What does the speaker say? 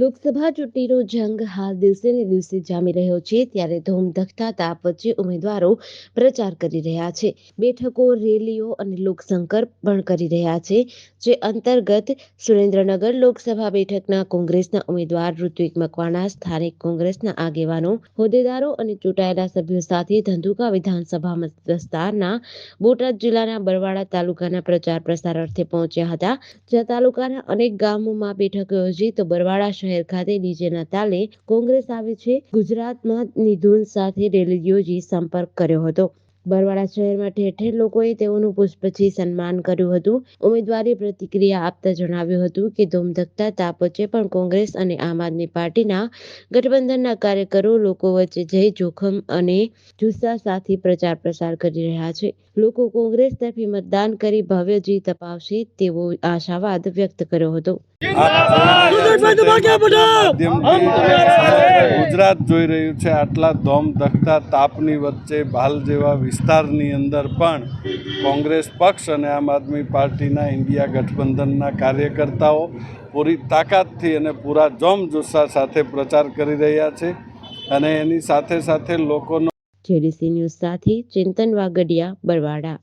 લોકસભા ચૂંટણીનો જંગ હાલ દિવસે ને દિવસે જામી રહ્યો છે. ત્યારે ધૂમધખતા તાપ વચ્ચે ઉમેદવારો પ્રચાર કરી રહ્યા છે. બેઠકો, રેલીઓ અને લોકસંકર પણ કરી રહ્યા છે, જે અંતર્ગત સુરેન્દ્રનગર લોકસભા બેઠકના કોંગ્રેસના ઉમેદવાર ઋત્વિક મકવાણા, સ્થાનિક કોંગ્રેસના આગેવાનો, હોદ્દેદારો અને ચૂંટાયેલા સભ્યો સાથે ધંધુકા વિધાનસભા વિસ્તારના બોટાદ જિલ્લાના બરવાડા તાલુકાના પ્રચાર પ્રસાર અર્થે પહોંચ્યા હતા. જ્યાં તાલુકાના અનેક ગામોમાં બેઠકો યોજી તો બરવાડા શહેર ખાતે ડીજેના તાલે કોંગ્રેસ આવે છે. ગુજરાતમાં નિધુન સાથે રેલી યોજી સંપર્ક કર્યો હતો. બરવાડા શહેરમાં ઠેર ઠેર લોકોએ તેઓનું પુષ્પથી સન્માન કર્યું હતું. ઉમેદવારી પ્રતિક્રિયા આપતા જણાવ્યું હતું કે ધૂમધકતા તાપ વચ્ચે પણ કોંગ્રેસ અને આમ આદમી પાર્ટીના ગઠબંધનના કાર્યકરો લોકો વચ્ચે જઈ જોખમ અને જુસ્સા સાથે પ્રચાર પ્રસાર કરી રહ્યા છે. લોકો કોંગ્રેસ તરફી મતદાન કરી ભવ્ય જીત અપાવશે તેવો આશાવાદ વ્યક્ત કર્યો હતો. ગુજરાત જોઈ રહ્યું છે આટલા ધોમ ધખતા તાપની વચ્ચે બાલ જેવા વિસ્તારની અંદર પણ કોંગ્રેસ પક્ષ અને આમ આદમી પાર્ટીના ઇન્ડિયા ગઠબંધનના કાર્યકર્તાઓ પૂરી તાકાતથી અને પૂરા જોમ જુસ્સા સાથે પ્રચાર કરી રહ્યા છે અને એની સાથે સાથે લોકોનો જેડીસી ન્યૂઝ સાથે ચિંતન વાગડિયા બરવાડા.